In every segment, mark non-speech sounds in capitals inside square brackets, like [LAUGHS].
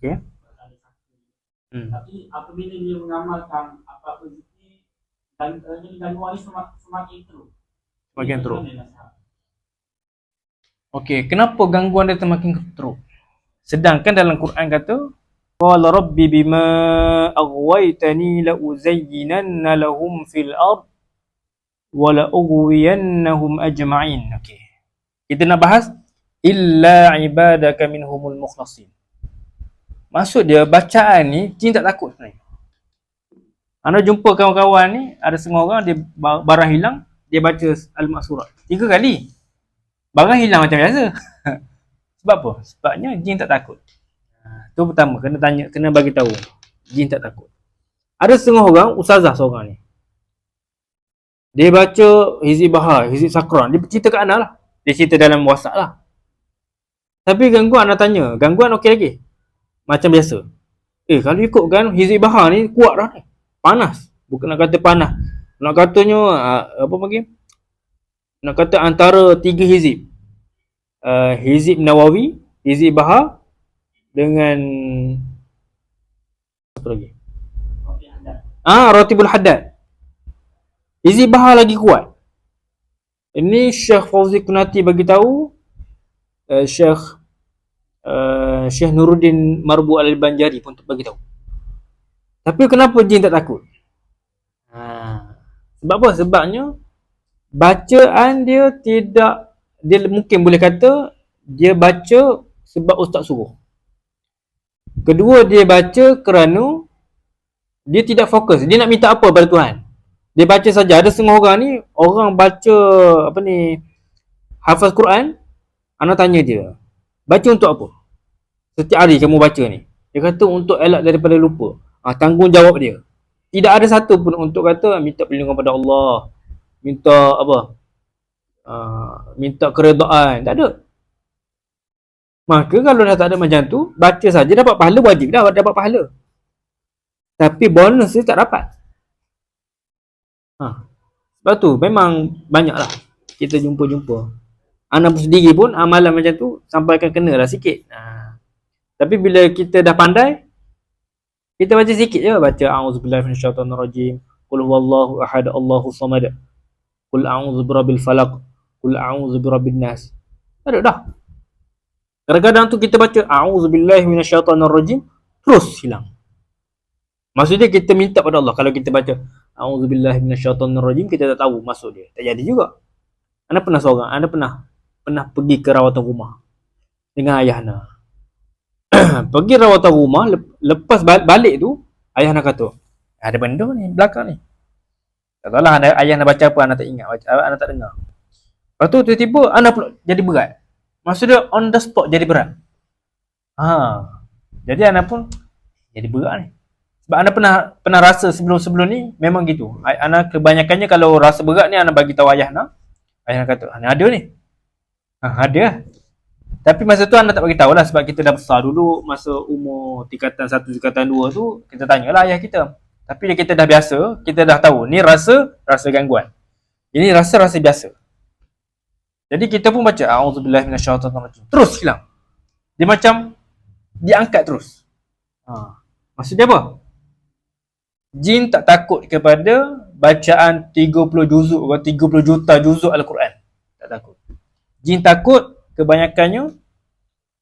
Okey. Hmm. Tapi apabila dia mengamalkan apa-apa zikir dan uh, jadi gangguan ni semak, semakin teruk. Semakin teruk. Okey, kenapa gangguan dia semakin teruk? Sedangkan dalam Quran kata Qala rabbi bima aghwaytani la uzayyinanna lahum fil ard wa la ughwiyannahum ajma'in. Okey. Kita nak bahas illa ibadaka minhumul mukhlasin. Maksud dia bacaan ni jin tak takut sebenarnya. Anda jumpa kawan-kawan ni ada setengah orang dia ba- barang hilang dia baca al-maksurat. Tiga kali. Barang hilang macam biasa. [LAUGHS] Sebab apa? Sebabnya jin tak takut. Ha, tu pertama kena tanya, kena bagi tahu. Jin tak takut. Ada setengah orang ustazah seorang ni. Dia baca hizib bahar, hizib sakran. Dia cerita kat Ana lah. Dia cerita dalam WhatsApp lah. Tapi gangguan Ana tanya, gangguan okey lagi. Macam biasa. Eh kalau ikutkan hizib bahar ni kuat dah ni. Panas. Bukan nak kata panas. Nak katanya ah, apa panggil? Nak kata antara tiga hizib. Uh, hizib Nawawi, hizib Bahar dengan apa lagi? Ah, Ratibul Haddad. Hizib Bahar lagi kuat. Ini Syekh Fauzi Kunati bagi tahu uh, Syekh uh, Syekh Nuruddin Marbu Al-Banjari pun bagi tahu. Tapi kenapa jin tak takut? Ha. Sebab apa? Sebabnya bacaan dia tidak dia mungkin boleh kata dia baca sebab ustaz suruh. Kedua dia baca kerana dia tidak fokus. Dia nak minta apa pada Tuhan? Dia baca saja. Ada setengah orang ni orang baca apa ni hafaz Quran, ana tanya dia, baca untuk apa? Setiap hari kamu baca ni. Dia kata untuk elak daripada lupa. Ah tanggungjawab dia. Tidak ada satu pun untuk kata minta perlindungan pada Allah. Minta apa? Uh, minta keredaan. Tak ada. Maka kalau dah tak ada macam tu, baca saja dapat pahala wajib dah dapat pahala. Tapi bonus dia tak dapat. Ha. Sebab tu memang banyaklah kita jumpa-jumpa. Anak pun sendiri pun amalan macam tu sampaikan kena lah sikit. Ha. Tapi bila kita dah pandai, kita baca sikit je baca a'udzubillahi minasyaitonirrajim. Qul huwallahu ahad Allahu samad. Qul a'udzu birabbil falaq. Qul a'udzu birabbin nas. Ada dah. Kadang-kadang tu kita baca a'udzubillahi minasyaitonirrajim terus hilang. Maksudnya kita minta pada Allah kalau kita baca a'udzubillahi minasyaitonirrajim kita tak tahu maksud dia. Tak jadi juga. Anda pernah seorang, anda pernah pernah pergi ke rawatan rumah dengan ayah anda. [CLEARS THROAT] pergi rawatan rumah lep- lepas ba- balik tu ayah nak kata ada benda ni belakang ni. Tak tahu lah anda, ayah nak baca apa anda tak ingat baca, anda tak dengar. Lepas tu tiba-tiba anda pula jadi berat. Maksudnya on the spot jadi berat. Ha. jadi anda pun jadi berat ni. Sebab anda pernah pernah rasa sebelum-sebelum ni memang gitu. Anda kebanyakannya kalau rasa berat ni anda bagi tahu ayah anda ayah nak kata "Ah, ni ada ni. Ha, ada tapi masa tu anda tak bagi tahu lah sebab kita dah besar dulu masa umur tingkatan satu tingkatan dua tu kita tanyalah ayah kita. Tapi bila kita dah biasa, kita dah tahu ni rasa rasa gangguan. Ini rasa rasa biasa. Jadi kita pun baca auzubillahi minasyaitonirrajim. Terus hilang. Dia macam diangkat terus. Ha. Maksudnya apa? Jin tak takut kepada bacaan 30 juzuk atau 30 juta juzuk Al-Quran. Tak takut. Jin takut kebanyakannya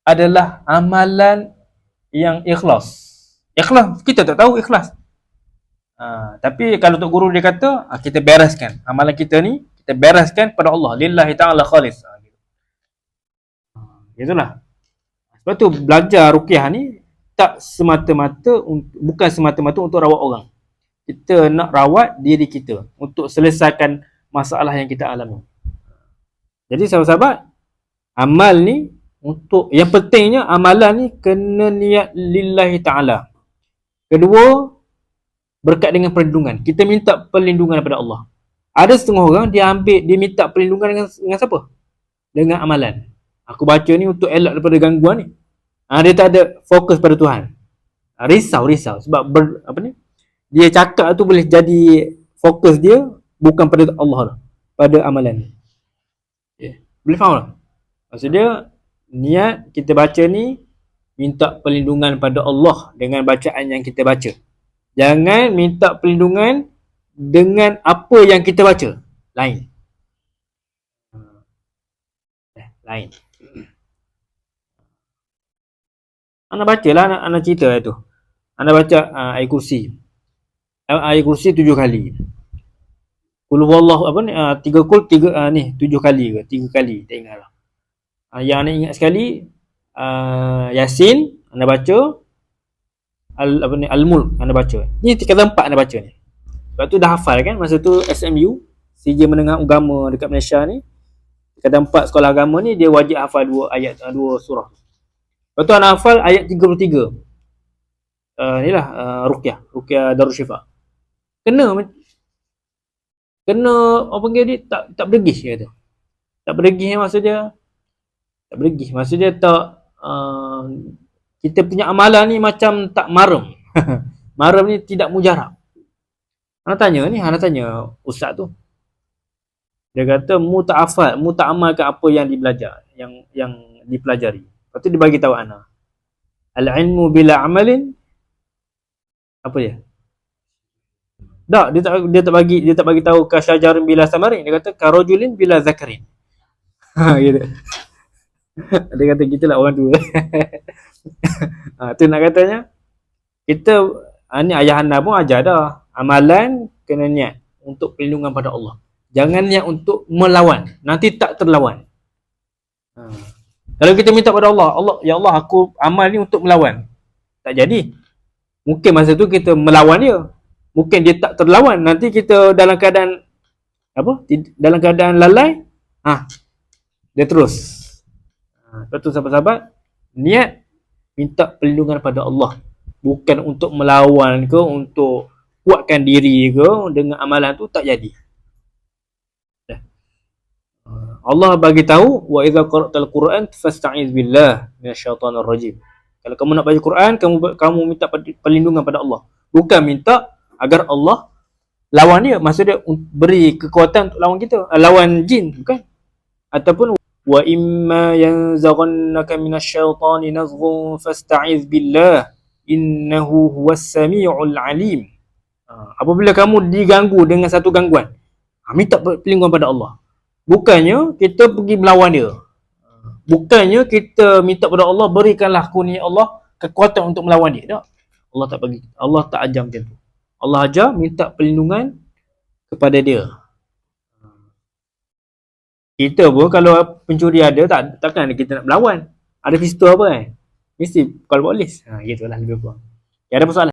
adalah amalan yang ikhlas. Ikhlas kita tak tahu ikhlas. Ha, tapi kalau Tok Guru dia kata, ha, kita bereskan amalan kita ni, kita bereskan pada Allah. Lillahi ta'ala khalis. Ha, gitu. Ha, itulah. Sebab tu belajar ruqyah ni tak semata-mata bukan semata-mata untuk rawat orang. Kita nak rawat diri kita untuk selesaikan masalah yang kita alami. Jadi sahabat-sahabat, amal ni untuk yang pentingnya amalan ni kena niat lillahi taala. Kedua berkat dengan perlindungan. Kita minta perlindungan daripada Allah. Ada setengah orang dia ambil dia minta perlindungan dengan dengan siapa? Dengan amalan. Aku baca ni untuk elak daripada gangguan ni. Ha, dia tak ada fokus pada Tuhan. Ha, risau risau sebab ber, apa ni? Dia cakap tu boleh jadi fokus dia bukan pada Allah pada amalan. Okay. Boleh faham tak? Maksud dia niat kita baca ni minta perlindungan pada Allah dengan bacaan yang kita baca. Jangan minta perlindungan dengan apa yang kita baca. Lain. Eh, lain. Anak baca lah, anak, anak cerita lah tu. Anak baca uh, ayat kursi. Uh, ayat kursi tujuh kali. Kul wallahu apa ni? Uh, tiga kul, tiga, uh, ni, tujuh kali ke? Tiga kali, lah. Uh, yang anak ingat sekali, uh, Yasin, anak baca. Al, apa ni? Al-Mulk, anak baca. Ni kata empat anak baca ni. Sebab tu dah hafal kan? Masa tu SMU, CJ Menengah Agama dekat Malaysia ni. Kata empat sekolah agama ni, dia wajib hafal dua ayat, uh, dua surah. Lepas tu anak hafal ayat 33. Uh, ni lah uh, Ruqyah, Ruqyah Darul Syifa. Kena kena apa panggil dia tak tak berdegis dia kata. Tak berdegis maksud dia tak berdegis maksud dia tak uh, kita punya amalan ni macam tak marem. [LAUGHS] marem ni tidak mujarab. Ana tanya ni, ana tanya ustaz tu. Dia kata mu tak hafal, mu tak amalkan apa yang dibelajar, yang yang dipelajari. Lepas tu dia bagi tahu ana. Al-ilmu bila amalin apa dia? Tak, dia tak dia tak bagi dia tak bagi tahu ka syajarun bila samarin. Dia kata karajulin bila zakarin. Ha [LAUGHS] gitu. [LAUGHS] dia kata gitulah orang tua. ha, [LAUGHS] tu nak katanya kita ha, ni ayah anda pun ajar dah. Amalan kena niat untuk perlindungan pada Allah. Jangan niat untuk melawan. Nanti tak terlawan. Ha. Kalau kita minta pada Allah, Allah, ya Allah aku amal ni untuk melawan. Tak jadi. Mungkin masa tu kita melawan dia. Mungkin dia tak terlawan. Nanti kita dalam keadaan apa? Dalam keadaan lalai, ah, dia terus. Lepas tu sahabat-sahabat, niat minta perlindungan pada Allah. Bukan untuk melawan ke, untuk kuatkan diri ke dengan amalan tu tak jadi. Allah bagi tahu wa idza qara'tal Quran fasta'iz billah minasyaitonir rajim. Kalau kamu nak baca Quran, kamu kamu minta perlindungan pada Allah. Bukan minta agar Allah lawan dia. Maksudnya beri kekuatan untuk lawan kita, lawan jin, bukan? Ataupun wa imma yanzaghannaka minasyaitani nazghun fasta'iz billah innahu huwas samiul alim. Apabila kamu diganggu dengan satu gangguan, minta perlindungan pada Allah. Bukannya kita pergi melawan dia. Bukannya kita minta pada Allah berikanlah kurnia Allah kekuatan untuk melawan dia. Tak. Allah tak bagi. Allah tak ajar macam tu. Allah ajar minta perlindungan kepada dia. Kita pun kalau pencuri ada tak takkan kita nak melawan. Ada pistol apa kan? Mesti kalau polis. Ha gitulah lebih kurang. Ya ada persoalan.